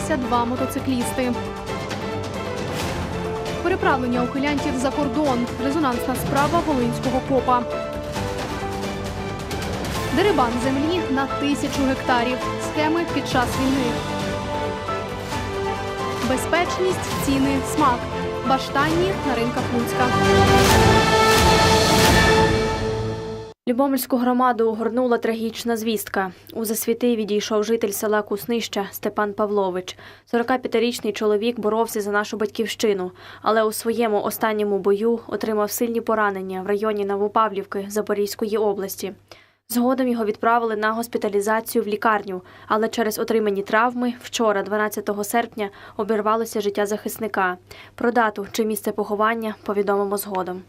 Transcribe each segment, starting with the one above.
зіткнулися два мотоциклісти. Переправлення ухилянтів за кордон. Резонансна справа волинського копа. Дерибан землі на тисячу гектарів. Схеми під час війни. Безпечність, ціни, смак. Баштанні на ринках Луцька. Любомельську громаду огорнула трагічна звістка. У засвіти відійшов житель села Куснища Степан Павлович. 45-річний чоловік боровся за нашу батьківщину, але у своєму останньому бою отримав сильні поранення в районі Новопавлівки Запорізької області. Згодом його відправили на госпіталізацію в лікарню, але через отримані травми вчора, 12 серпня, обірвалося життя захисника. Про дату чи місце поховання повідомимо згодом.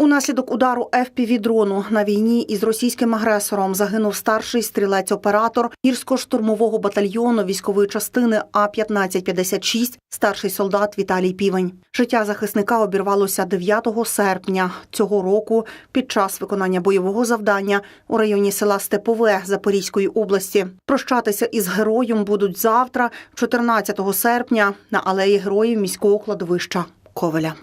Унаслідок удару FPV-дрону на війні із російським агресором загинув старший стрілець-оператор гірсько-штурмового батальйону військової частини А-1556, старший солдат Віталій Півень. Життя захисника обірвалося 9 серпня цього року під час виконання бойового завдання у районі села Степове Запорізької області. Прощатися із героєм будуть завтра, 14 серпня, на алеї героїв міського кладовища Ковеля.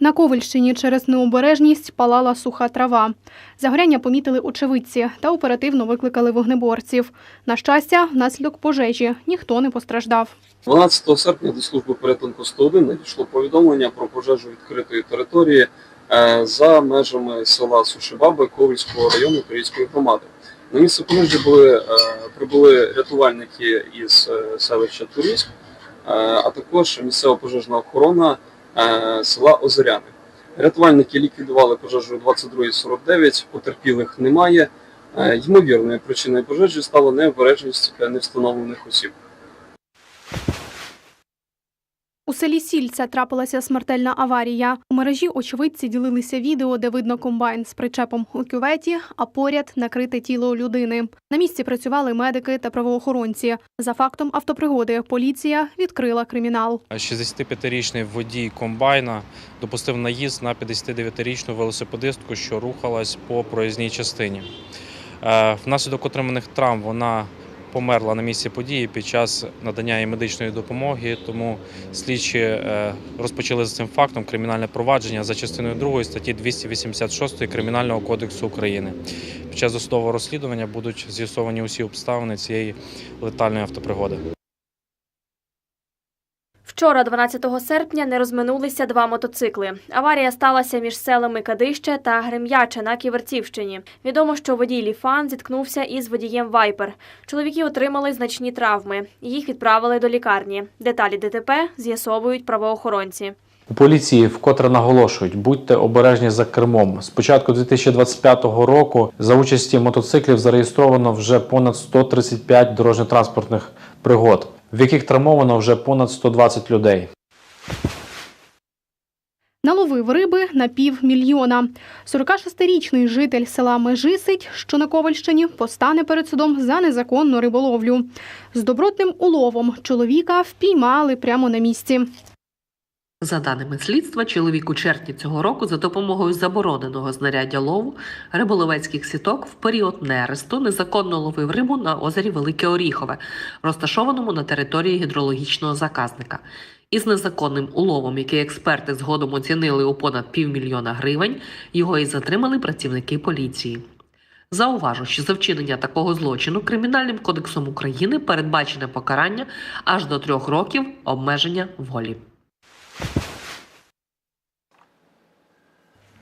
На Ковальщині через необережність палала суха трава. Загоряння помітили очевидці та оперативно викликали вогнеборців. На щастя, внаслідок пожежі ніхто не постраждав. 12 серпня до служби порятунку 101 надійшло повідомлення про пожежу відкритої території е, за межами села Сушибаби Ковальського району Київської громади. На місце пожежі були, е, прибули рятувальники із е, селища Турійськ, е, а також місцева пожежна охорона села Озеряни. Рятувальники ліквідували пожежу 22.49, потерпілих немає. Е, Ймовірною причиною пожежі стала необережність е, невстановлених осіб. У селі Сільця трапилася смертельна аварія. У мережі очевидці ділилися відео, де видно комбайн з причепом у кюветі, а поряд накрите тіло людини. На місці працювали медики та правоохоронці. За фактом автопригоди поліція відкрила кримінал. 65-річний водій комбайна допустив наїзд на 59-річну велосипедистку, що рухалась по проїзній частині. Е, Внаслідок отриманих травм вона померла на місці події під час надання їй медичної допомоги, тому слідчі е, розпочали з цим фактом кримінальне провадження за частиною 2 статті 286 Кримінального кодексу України. Під час досудового розслідування будуть з'ясовані усі обставини цієї летальної автопригоди. Вчора, 12 серпня, не розминулися два мотоцикли. Аварія сталася між селами Кадище та Грем'яче на Ківерцівщині. Відомо, що водій Ліфан зіткнувся із водієм Вайпер. Чоловіки отримали значні травми. Їх відправили до лікарні. Деталі ДТП з'ясовують правоохоронці. У поліції вкотре наголошують, будьте обережні за кермом. З початку 2025 року за участі мотоциклів зареєстровано вже понад 135 дорожньо-транспортних пригод, в яких травмовано вже понад 120 людей. Наловив риби на півмільйона. 46-річний житель села Межисить, що на Ковальщині, постане перед судом за незаконну риболовлю. З добротним уловом чоловіка впіймали прямо на місці. За даними слідства, чоловік у червні цього року за допомогою забороненого знаряддя лову риболовецьких сіток в період нересту незаконно ловив рибу на озері Велике Оріхове, розташованому на території гідрологічного заказника. Із незаконним уловом, який експерти згодом оцінили у понад півмільйона гривень, його і затримали працівники поліції. Зауважу, що за вчинення такого злочину Кримінальним кодексом України передбачене покарання аж до трьох років обмеження волі.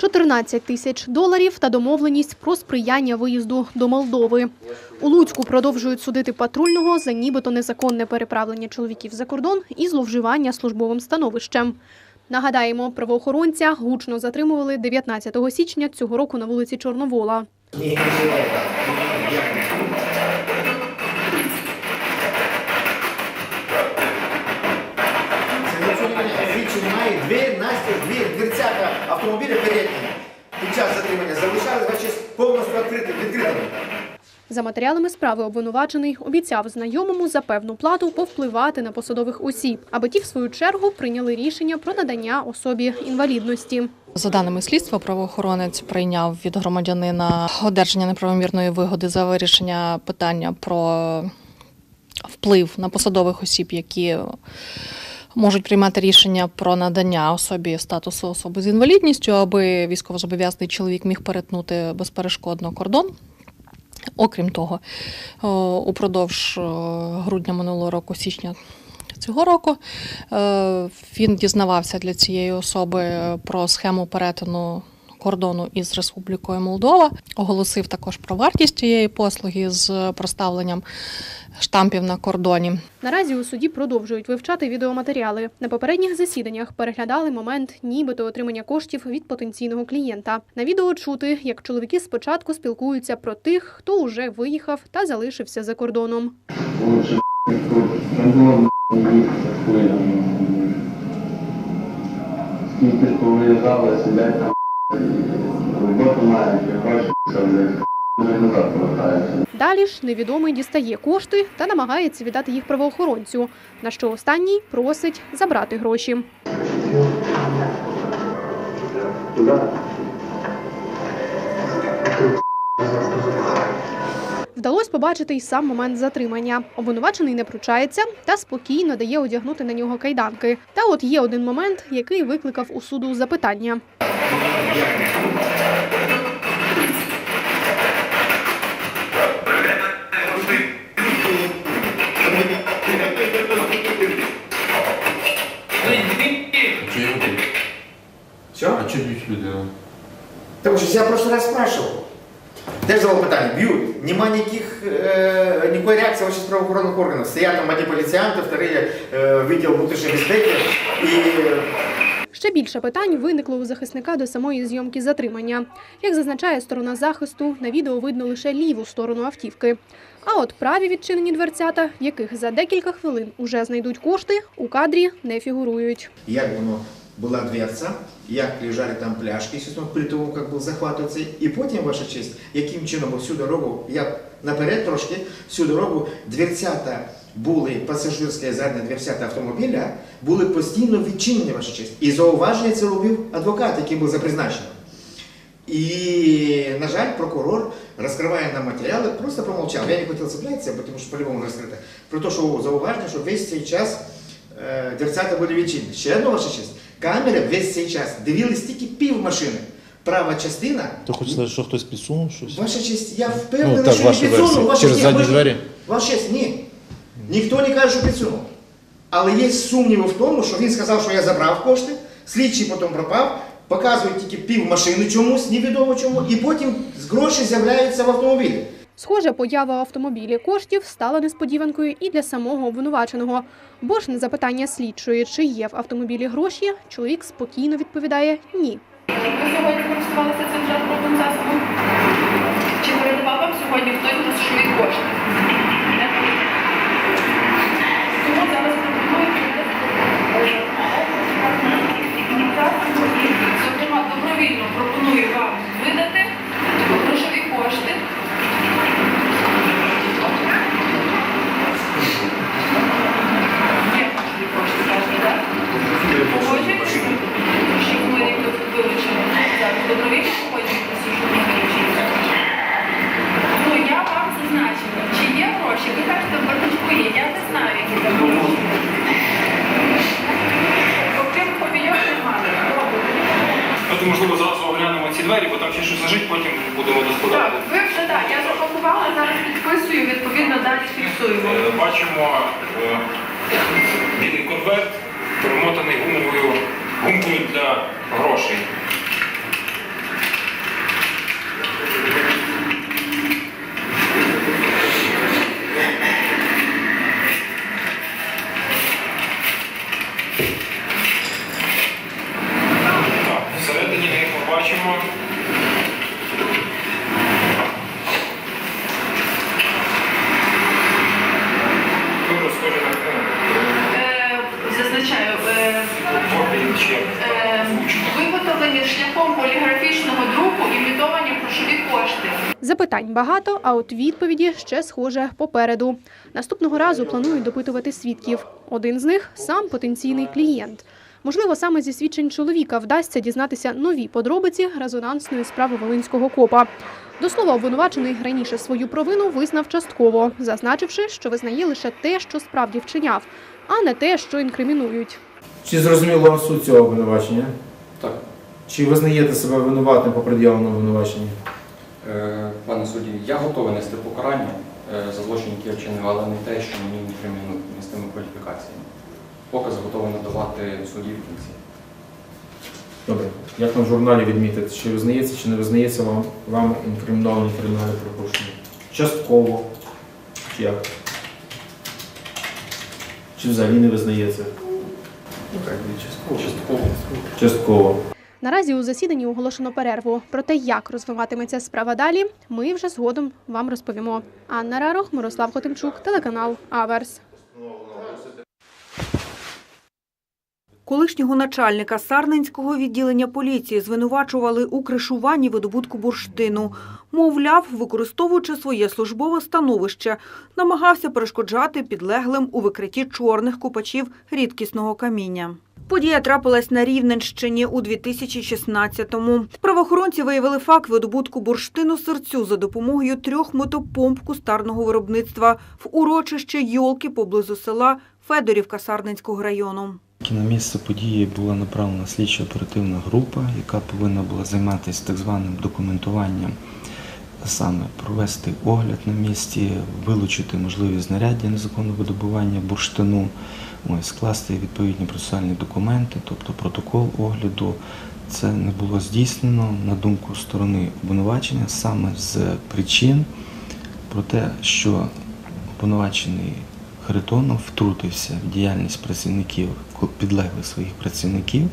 14 тисяч доларів та домовленість про сприяння виїзду до Молдови. У Луцьку продовжують судити патрульного за нібито незаконне переправлення чоловіків за кордон і зловживання службовим становищем. Нагадаємо, правоохоронця гучно затримували 19 січня цього року на вулиці Чорновола. Дверцята автомобіля передні. Під час затримання залишались, значить, повністю відкритими. відкритими. За матеріалами справи обвинувачений обіцяв знайомому за певну плату повпливати на посадових осіб, аби ті, в свою чергу, прийняли рішення про надання особі інвалідності. За даними слідства, правоохоронець прийняв від громадянина одержання неправомірної вигоди за вирішення питання про вплив на посадових осіб, які можуть приймати рішення про надання особі статусу особи з інвалідністю, аби військовозобов'язаний чоловік міг перетнути безперешкодно кордон. Окрім того, упродовж грудня минулого року, січня цього року, е, він дізнавався для цієї особи про схему перетину кордону із Республікою Молдова, оголосив також про вартість цієї послуги з проставленням штампів на кордоні. Наразі у суді продовжують вивчати відеоматеріали. На попередніх засіданнях переглядали момент нібито отримання коштів від потенційного клієнта. На відео чути, як чоловіки спочатку спілкуються про тих, хто уже виїхав та залишився за кордоном. Скільки повиїжджали, сидять там, Далі ж невідомий дістає кошти та намагається віддати їх правоохоронцю, на що останній просить забрати гроші. Вдалося побачити й сам момент затримання. Обвинувачений не пручається та спокійно дає одягнути на нього кайданки. Та от є один момент, який викликав у суду запитання. Все? А что бить людину? Тому що я в прошлый раз спрашивал. Теж задал питання, б'ють. Нема ніяких, е, ніякої реакції з правоохоронних органів. Стоять там одні поліціянти, вторі е, відділ внутрішньої безпеки. І Ще більше питань виникло у захисника до самої зйомки затримання. Як зазначає сторона захисту, на відео видно лише ліву сторону автівки. А от праві відчинені дверцята, в яких за декілька хвилин уже знайдуть кошти, у кадрі не фігурують. як воно була дверця, як лежали там пляшки, при тому, як був захватуватися. І потім, ваша честь, яким чином всю дорогу, я наперед трошки, всю дорогу дверцята були, пасажирська задня дверцята автомобіля, були постійно відчинені, ваша честь. І зауваження це робив адвокат, який був за. І, на жаль, прокурор, розкриває нам матеріали, просто промовчав. Я не хотів цеплятися, тому що по-любому розкрити. Про те, що зауваження, що весь цей час е, дверцята були відчинені. Ще одна ваша честь. Камери весь цей час дивились тільки пів машини. Права частина. Ти хочеш сказати, що хтось підсунув щось? Ваша честь, я впевнений, Ну, так, що ваша не підсунув. версія. Ваша Через честь, задні можу- двері? Ваша честь, ні. Ніхто не каже, що підсунув. Але є сумніви в тому, що він сказав, що я забрав кошти, слідчий потім пропав, показують тільки пів машини чомусь, невідомо чому, і потім гроші з'являються в автомобілі. Схоже, поява автомобілі коштів стала несподіванкою і для самого обвинуваченого. Бо на запитання слідчої, чи є в автомобілі гроші, чоловік спокійно відповідає ні. Ви сьогодні користувалися цим транспортним засобом? Чи передавав вам сьогодні хтось грошові кошти? Тому добровільно пропоную грошей. От відповіді ще схоже попереду. Наступного разу планують допитувати свідків. Один з них сам потенційний клієнт. Можливо, саме зі свідчень чоловіка вдасться дізнатися нові подробиці резонансної справи волинського копа. До слова, обвинувачений раніше свою провину визнав частково, зазначивши, що визнає лише те, що справді вчиняв, а не те, що інкримінують. Чи зрозуміло вам суть цього обвинувачення? Так. Чи визнаєте себе винуватим по пред'явленому обвинуваченню? Е, Пане судді, я готовий нести покарання е, за злочин, який я вчинив, але не те, що мені не кримінують не з тими кваліфікаціями. Покази готовий надавати судді в кінці. Добре. Як там в журналі відмітити, чи визнається, чи не визнається вам, вам інкриміновані кримінальні пропущення? Частково. Чи як? Чи взагалі не визнається? Ну, так, частково. Частково. Частково. Наразі у засіданні оголошено перерву. Про те, як розвиватиметься справа далі, ми вже згодом вам розповімо. Анна Рарох, Мирослав Хотимчук, телеканал Аверс. Колишнього начальника Сарненського відділення поліції звинувачували у кришуванні видобутку бурштину. Мовляв, використовуючи своє службове становище, намагався перешкоджати підлеглим у викритті чорних копачів рідкісного каміння. Подія трапилась на Рівненщині у 2016-му. Правоохоронці виявили факт видобутку бурштину серцю за допомогою трьох мотопомп кустарного виробництва в урочище Йолки поблизу села Федорівка Сарненського району. На місце події була направлена слідчо-оперативна група, яка повинна була займатися так званим документуванням, саме провести огляд на місці, вилучити можливі знаряддя незаконного видобування бурштину, ось, скласти відповідні процесуальні документи, тобто протокол огляду. Це не було здійснено на думку сторони обвинувачення саме з причин про те, що обвинувачений Харитонов втрутився в діяльність працівників підлеглих своїх працівників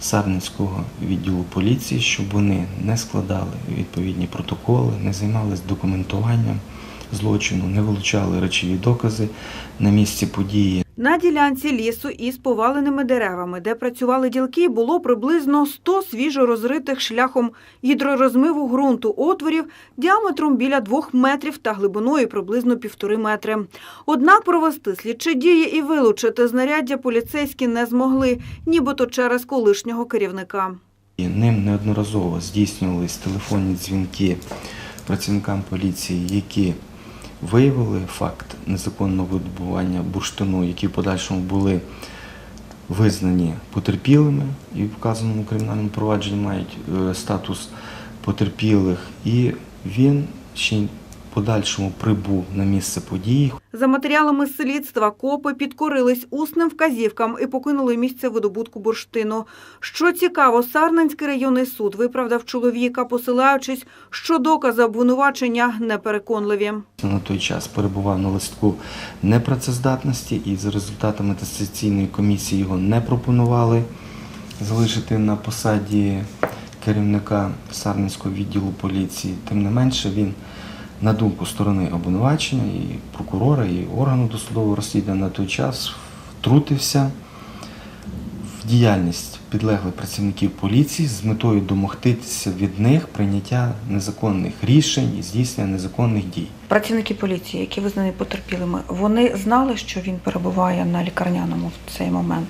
Сарненського відділу поліції, щоб вони не складали відповідні протоколи, не займалися документуванням злочину, не вилучали речові докази на місці події. На ділянці лісу із поваленими деревами, де працювали ділки, було приблизно 100 свіжо розритих шляхом гідророзмиву ґрунту отворів діаметром біля 2 метрів та глибиною приблизно півтори метри. Однак провести слідчі дії і вилучити знаряддя поліцейські не змогли, нібито через колишнього керівника. І Ним неодноразово здійснювались телефонні дзвінки працівникам поліції, які виявили факт незаконного видобування бурштину, які в подальшому були визнані потерпілими і в вказаному кримінальному провадженні мають е, статус потерпілих, і він ще подальшому прибув на місце події. За матеріалами слідства копи підкорились усним вказівкам і покинули місце видобутку бурштину. Що цікаво, Сарненський районний суд виправдав чоловіка, посилаючись, що докази обвинувачення непереконливі. На той час перебував на листку непрацездатності і за результатами атестаційної комісії його не пропонували залишити на посаді керівника Сарненського відділу поліції. Тим не менше, він, на думку сторони обвинувачення, і прокурора, і органу досудового розслідування на той час втрутився в діяльність підлеглих працівників поліції з метою домогтитися від них прийняття незаконних рішень і здійснення незаконних дій. Працівники поліції, які визнані потерпілими, вони знали, що він перебуває на лікарняному в цей момент.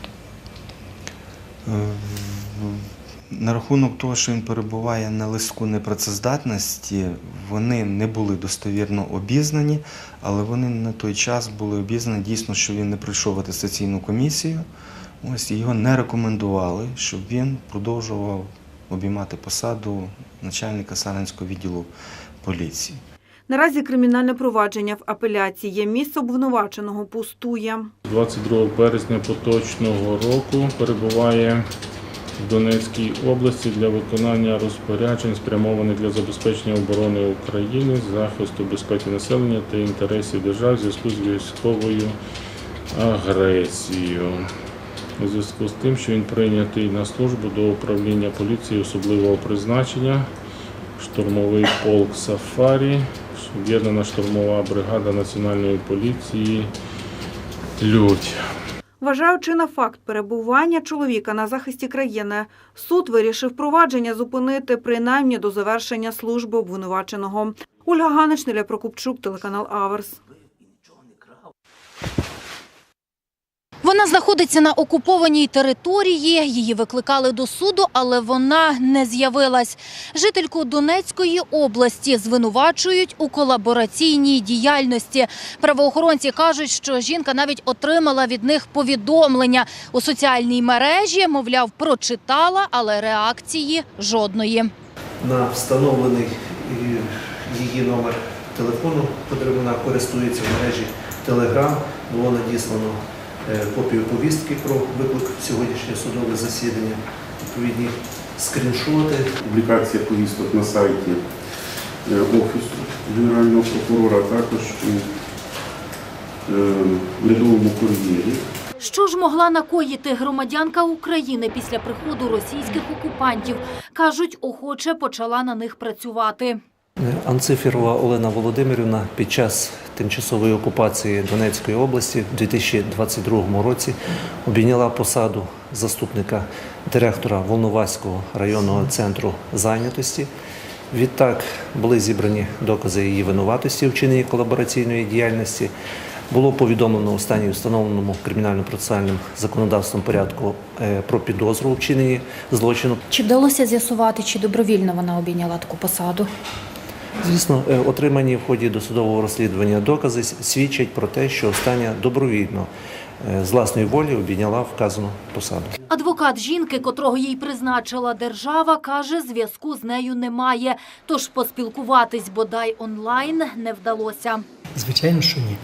На рахунок того, що він перебуває на листку непрацездатності, вони не були достовірно обізнані, але вони на той час були обізнані дійсно, що він не пройшов атестаційну комісію. Ось його не рекомендували, щоб він продовжував обіймати посаду начальника Сарненського відділу поліції. Наразі кримінальне провадження в апеляції. Місце обвинуваченого пустує. 22 березня поточного року перебуває в Донецькій області для виконання розпоряджень, спрямованих для забезпечення оборони України, захисту безпеки населення та інтересів держави в зв'язку з військовою агресією. У зв'язку з тим, що він прийнятий на службу до управління поліції особливого призначення, штурмовий полк Сафарі, об'єднана штурмова бригада Національної поліції Людь. Вважаючи на факт перебування чоловіка на захисті країни, суд вирішив провадження зупинити принаймні до завершення служби обвинуваченого. Ольга Ганич, Неля Прокупчук, телеканал Аверс. Вона знаходиться на окупованій території. Її викликали до суду, але вона не з'явилась. Жительку Донецької області звинувачують у колабораційній діяльності. Правоохоронці кажуть, що жінка навіть отримала від них повідомлення у соціальній мережі. Мовляв, прочитала, але реакції жодної. на встановлений е, її номер телефону, котрим вона користується в мережі Telegram, було надіслано копію повістки про виклик в сьогоднішнє судове засідання, відповідні скріншоти. Публікація повісток на сайті е, Офісу Генерального прокурора, а також у е, Льодовому кур'єрі. Що ж могла накоїти громадянка України після приходу російських окупантів? Кажуть, охоче почала на них працювати. Анциферова Олена Володимирівна під час тимчасової окупації Донецької області в 2022 році обійняла посаду заступника директора Волноваського районного центру зайнятості. Відтак були зібрані докази її винуватості у вчиненні колабораційної діяльності. Було повідомлено у стані встановленому кримінально-процесуальним законодавством порядку е, про підозру у злочину. Чи вдалося з'ясувати, чи добровільно вона обійняла таку посаду? Звісно, е, отримані в ході досудового розслідування докази свідчать про те, що остання добровільно е, з власної волі обійняла вказану посаду. Адвокат жінки, котрого їй призначила держава, каже, зв'язку з нею немає. Тож поспілкуватись бодай онлайн не вдалося. Звичайно, що ні.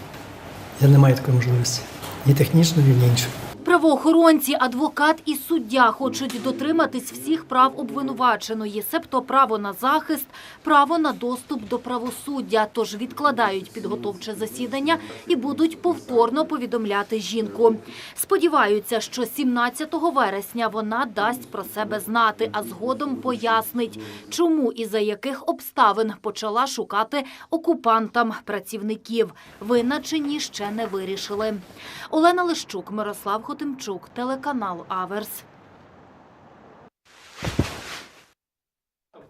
Я не маю такої можливості. Ні технічної, ні іншої. Правоохоронці, адвокат і суддя хочуть дотриматись всіх прав обвинуваченої, себто право на захист, право на доступ до правосуддя. Тож відкладають підготовче засідання і будуть повторно повідомляти жінку. Сподіваються, що 17 вересня вона дасть про себе знати, а згодом пояснить, чому і за яких обставин почала шукати окупантам працівників. Винна чи ні ще не вирішили. Олена Лищук, Мирослав Хотимчук, телеканал Аверс.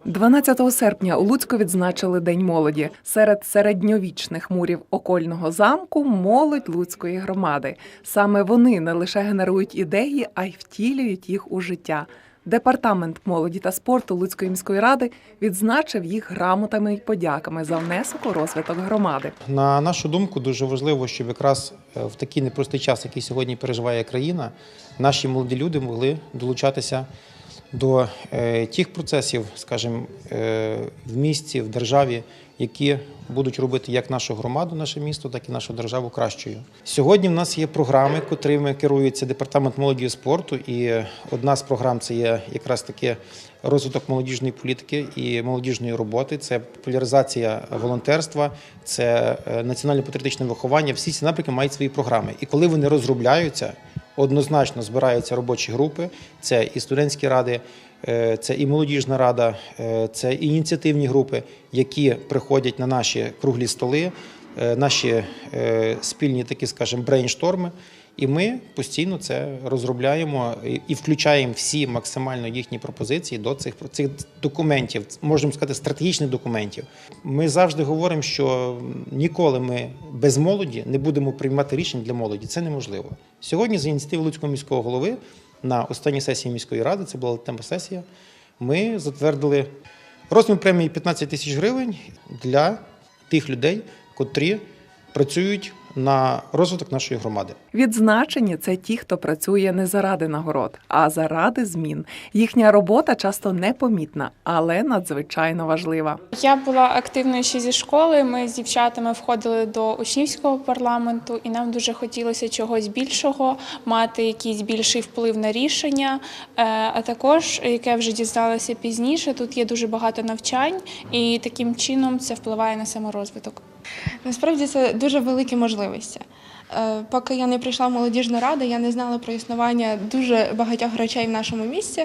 12 серпня у Луцьку відзначили День молоді. Серед середньовічних мурів окольного замку молодь Луцької громади. Саме вони не лише генерують ідеї, а й втілюють їх у життя. Департамент молоді та спорту Луцької міської ради відзначив їх грамотами й подяками за внесок у розвиток громади. На нашу думку, дуже важливо, щоб якраз е, в такий непростий час, який сьогодні переживає країна, наші молоді люди могли долучатися до е, тих процесів, скажімо, е, в місті, в державі, які будуть робити як нашу громаду, наше місто, так і нашу державу кращою. Сьогодні в нас є програми, котрими керується департамент молоді і спорту. І одна з програм це є якраз таки розвиток молодіжної політики і молодіжної роботи. Це популяризація волонтерства, це е, національне патріотичне виховання. Всі ці напрямки мають свої програми. І коли вони розробляються, однозначно збираються робочі групи. Це і студентські ради, це і молодіжна рада, е, це і ініціативні групи, які приходять на наші круглі столи, е, наші е, спільні такі, скажімо, брейншторми. І ми постійно це розробляємо і включаємо всі максимально їхні пропозиції до цих цих документів, можемо сказати, стратегічних документів. Ми завжди говоримо, що ніколи ми без молоді не будемо приймати рішень для молоді. Це неможливо. Сьогодні, за ініціативи Луцького міського голови, на останній сесії міської ради, це була тема сесія, ми затвердили розмір премії 15 тисяч гривень для тих людей, котрі працюють на розвиток нашої громади. Відзначені це ті, хто працює не заради нагород, а заради змін. Їхня робота часто непомітна, але надзвичайно важлива. Я була активною ще зі школи. Ми з дівчатами входили до учнівського парламенту, і нам дуже хотілося чогось більшого, мати якийсь більший вплив на рішення. Е, А також, яке вже дізналася пізніше, тут є дуже багато навчань, і таким чином це впливає на саморозвиток. Насправді це дуже великі можливості. Е, Поки я не прийшла в молодіжну раду, я не знала про існування дуже багатьох речей в нашому місті.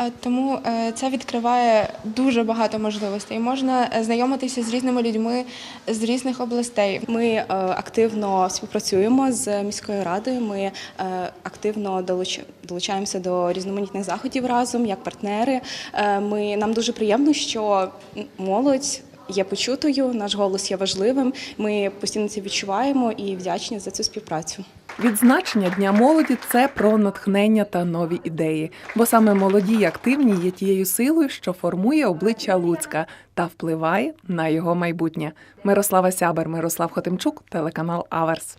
Е, Тому е, це відкриває дуже багато можливостей. Можна знайомитися з різними людьми з різних областей. Ми активно співпрацюємо з міською радою. Ми активно долуч- долучаємося до різноманітних заходів разом як партнери. Ми нам дуже приємно, що молодь є почутою, наш голос є важливим. Ми постійно це відчуваємо і вдячні за цю співпрацю. Відзначення Дня молоді це про натхнення та нові ідеї, бо саме молоді й активні є тією силою, що формує обличчя Луцька та впливає на його майбутнє. Мирослава Сябер, Мирослав Хотимчук, телеканал Аверс.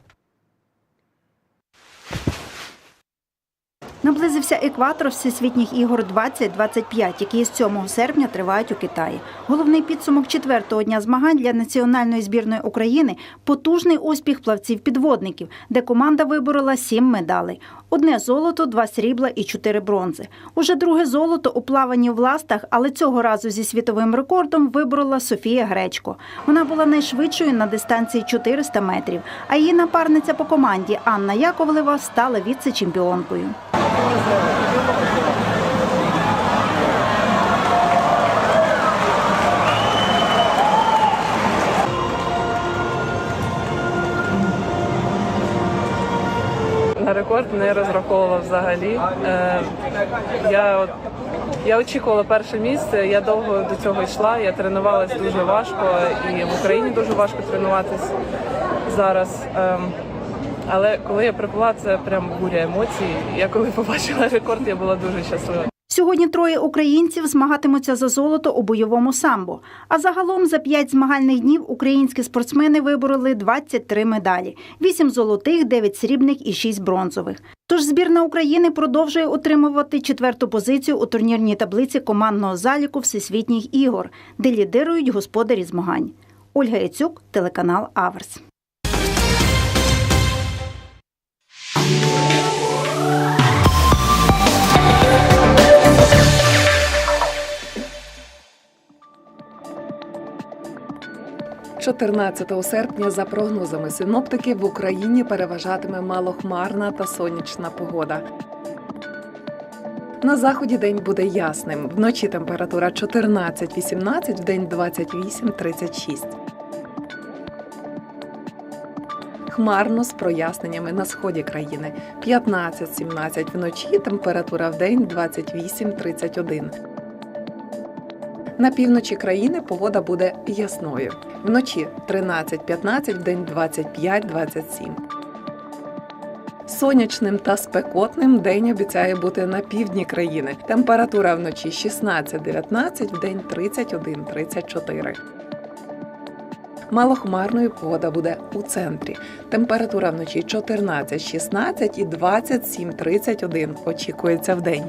Наблизився екватор Всесвітніх ігор 2025, які з 7 серпня тривають у Китаї. Головний підсумок четвертого дня змагань для національної збірної України потужний успіх плавців-підводників, де команда виборола сім медалей: одне золото, два срібла і чотири бронзи. Уже друге золото у плаванні в ластах, але цього разу зі світовим рекордом виборола Софія Гречко. Вона була найшвидшою на дистанції 400 метрів. А її напарниця по команді Анна Яковлева стала віце-чемпіонкою. На рекорд не розраховувала взагалі. Е, я, я очікувала перше місце, я довго до цього йшла, я тренувалась дуже важко і в Україні дуже важко тренуватись зараз. Ем, але коли я прибула, це прям буря емоцій. Я коли побачила рекорд, я була дуже щаслива. Сьогодні троє українців змагатимуться за золото у бойовому самбо. А загалом за п'ять змагальних днів українські спортсмени вибороли 23 медалі: 8 золотих, 9 срібних і 6 бронзових. Тож збірна України продовжує отримувати четверту позицію у турнірній таблиці командного заліку Всесвітніх ігор, де лідирують господарі змагань. Ольга Яцюк, телеканал Аверс. – 14 серпня, за прогнозами синоптики, в Україні переважатиме малохмарна та сонячна погода. На заході день буде ясним. Вночі температура 14-18, вдень 28-36. Хмарно з проясненнями на сході країни 15-17 вночі, температура вдень 28-31. На півночі країни погода буде ясною. Вночі 13-15, вдень 25-27. Сонячним та спекотним день обіцяє бути на півдні країни. Температура вночі 16-19, вдень 31-34. Малохмарною погода буде у центрі. Температура вночі 14-16 і 27-31 очікується в день.